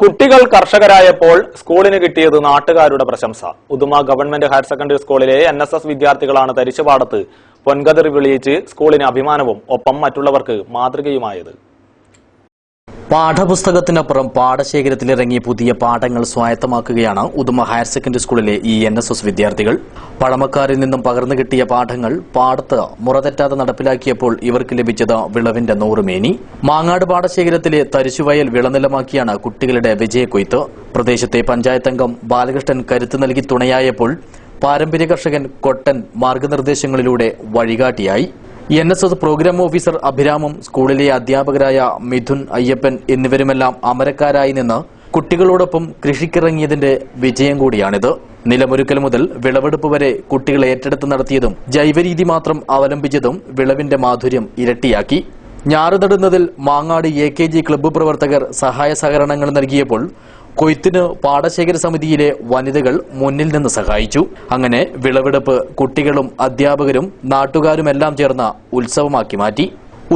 കുട്ടികൾ കർഷകരായപ്പോൾ സ്കൂളിന് കിട്ടിയത് നാട്ടുകാരുടെ പ്രശംസ. ഉദുമ ഗവൺമെന്റ് ഹയർ സെക്കൻഡറി സ്കൂളിലെ എൻ എസ് എസ് വിദ്യാർത്ഥികളാണ് തരിശുപാടത്ത് പൊൻകതിർ വിളിയിച്ച് സ്കൂളിന് അഭിമാനവും ഒപ്പം മറ്റുള്ളവർക്ക് മാതൃകയുമായത്. പാഠപുസ്തകത്തിനപ്പുറം പാഠശേഖരത്തിലിറങ്ങി പുതിയ പാഠങ്ങൾ സ്വായത്തമാക്കുകയാണ് ഉദമ ഹയർ സെക്കൻഡറി സ്കൂളിലെ ഈ എൻ എസ് എസ് വിദ്യാർത്ഥികൾ. പഴമക്കാരിൽ നിന്നും പകർന്നു കിട്ടിയ പാഠങ്ങൾ പാടത്ത് മുറതെറ്റാതെ നടപ്പിലാക്കിയപ്പോൾ ഇവർക്ക് ലഭിച്ചത് വിളവിന്റെ നൂറുമേനി. മാങ്ങാട് പാടശേഖരത്തിലെ തരിശുവയൽ വിളനിലമാക്കിയാണ് കുട്ടികളുടെ വിജയക്കൊയ്ത്ത് പ്രദേശത്തെ പഞ്ചായത്ത് അംഗം ബാലകൃഷ്ണൻ കരുത്ത് നൽകി തുണയായപ്പോൾ പാരമ്പര്യ കർഷകൻ കൊട്ടൻ മാർഗനിർദ്ദേശങ്ങളിലൂടെ വഴികാട്ടിയായി. N S S programme officer അഭിരാമും സ്കൂളിലെ അധ്യാപകരായ മിഥുൻ അയ്യപ്പൻ എന്നിവരുമെല്ലാം അമരക്കാരായി നിന്ന് കുട്ടികളോടൊപ്പം കൃഷിക്കിറങ്ങിയതിന്റെ വിജയം കൂടിയാണിത്. നിലമൊരുക്കൽ മുതൽ വിളവെടുപ്പ് വരെ കുട്ടികൾ ഏറ്റെടുത്ത് നടത്തിയതും ജൈവരീതി മാത്രം അവലംബിച്ചതും വിളവിന്റെ മാധുര്യം ഇരട്ടിയാക്കി. ഞാറുതടുന്നതിൽ മാങ്ങാട് എ ക്ലബ്ബ് പ്രവർത്തകർ സഹായ സഹകരണങ്ങൾ നൽകിയപ്പോൾ കൊയ്ത്തിന് പാടശേഖര സമിതിയിലെ വനിതകൾ മുന്നിൽ നിന്ന് സഹായിച്ചു. അങ്ങനെ വിളവെടുപ്പ് കുട്ടികളും അധ്യാപകരും നാട്ടുകാരുമെല്ലാം ചേർന്ന ഉത്സവമാക്കി മാറ്റി.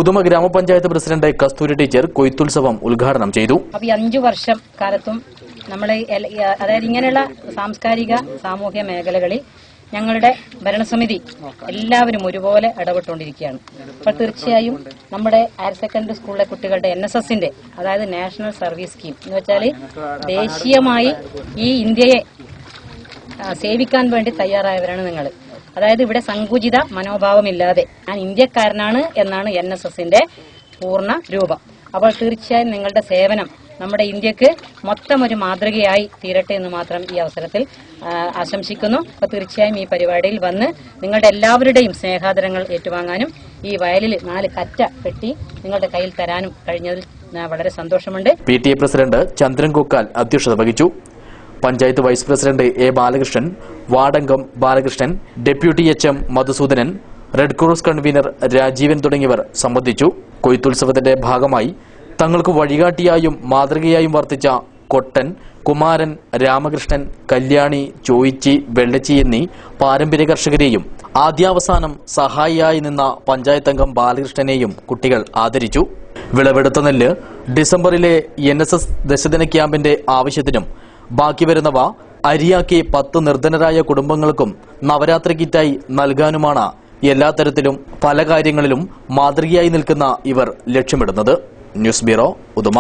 ഉദുമ ഗ്രാമപഞ്ചായത്ത് പ്രസിഡന്റ് കസ്തൂരി ടീച്ചർ കൊയ്ത്തുത്സവം ഉദ്ഘാടനം ചെയ്തു. അഞ്ചു വർഷം കാലത്തും നമ്മൾ അതായത് ഇങ്ങനെയുള്ള സാംസ്കാരിക സാമൂഹ്യ മേഖലകളിൽ ഞങ്ങളുടെ ഭരണസമിതി എല്ലാവരും ഒരുപോലെ ഇടപെട്ടുകൊണ്ടിരിക്കുകയാണ് അപ്പോൾ തീർച്ചയായും നമ്മുടെ ഹയർ സെക്കൻഡറി സ്കൂളിലെ കുട്ടികളുടെ എൻ എസ് എസിന്റെ അതായത് നാഷണൽ സർവീസ് സ്കീം എന്ന് വെച്ചാൽ ദേശീയമായി ഈ ഇന്ത്യയെ സേവിക്കാൻ വേണ്ടി തയ്യാറായവരാണ് നിങ്ങൾ അതായത് ഇവിടെ സങ്കുചിത മനോഭാവമില്ലാതെ ഞാൻ ഇന്ത്യക്കാരനാണ് എന്നാണ് എൻ എസ് എസിന്റെ പൂർണ രൂപം. അപ്പോൾ തീർച്ചയായും നിങ്ങളുടെ സേവനം നമ്മുടെ ഇന്ത്യയ്ക്ക് മൊത്തം ഒരു മാതൃകയായി തീരട്ടെ എന്ന് മാത്രം ഈ അവസരത്തിൽ ആശംസിക്കുന്നു. അപ്പോൾ തീർച്ചയായും ഈ പരിപാടിയിൽ വന്ന് നിങ്ങളുടെ എല്ലാവരുടെയും സ്നേഹാദരങ്ങൾ ഏറ്റുവാങ്ങാനും ഈ വയലിൽ നാല് കറ്റ കെട്ടി നിങ്ങളുടെ കയ്യിൽ തരാനും കഴിഞ്ഞതിൽ വളരെ സന്തോഷമുണ്ട്. P T A president Chandran Kokkal അധ്യക്ഷത വഹിച്ചു. Panchayat vice president A Balakrishnan വാർഡംഗം Balakrishnan deputy H M Madhusudanan red cross convener Rajeevan തുടങ്ങിയവർ സംബന്ധിച്ചു. കൊയ്ത്തുത്സവത്തിന്റെ ഭാഗമായി തങ്ങൾക്ക് വഴികാട്ടിയായും മാതൃകയായും വർത്തിച്ച കൊട്ടൻ കുമാരൻ രാമകൃഷ്ണൻ കല്യാണി ചോയിച്ചി വെള്ളച്ചി എന്നീ പാരമ്പര്യ കർഷകരെയും ആദ്യാവസാനം സഹായിയായി നിന്ന പഞ്ചായത്ത് അംഗം ബാലകൃഷ്ണനെയും കുട്ടികൾ ആദരിച്ചു. വിളവെടുത്ത നെല്ല് ഡിസംബറിലെ എൻ എസ് എസ് ദശദിന ക്യാമ്പിന്റെ ആവശ്യത്തിനും ബാക്കി വരുന്നവ അരിയാക്കി പത്ത് നിർധനരായ കുടുംബങ്ങൾക്കും നവരാത്രി കിറ്റായി നൽകാനുമാണ് എല്ലാ തരത്തിലും പല കാര്യങ്ങളിലും മാതൃകയായി നിൽക്കുന്ന ഇവർ ലക്ഷ്യമിടുന്നത്. News bureau Uduma.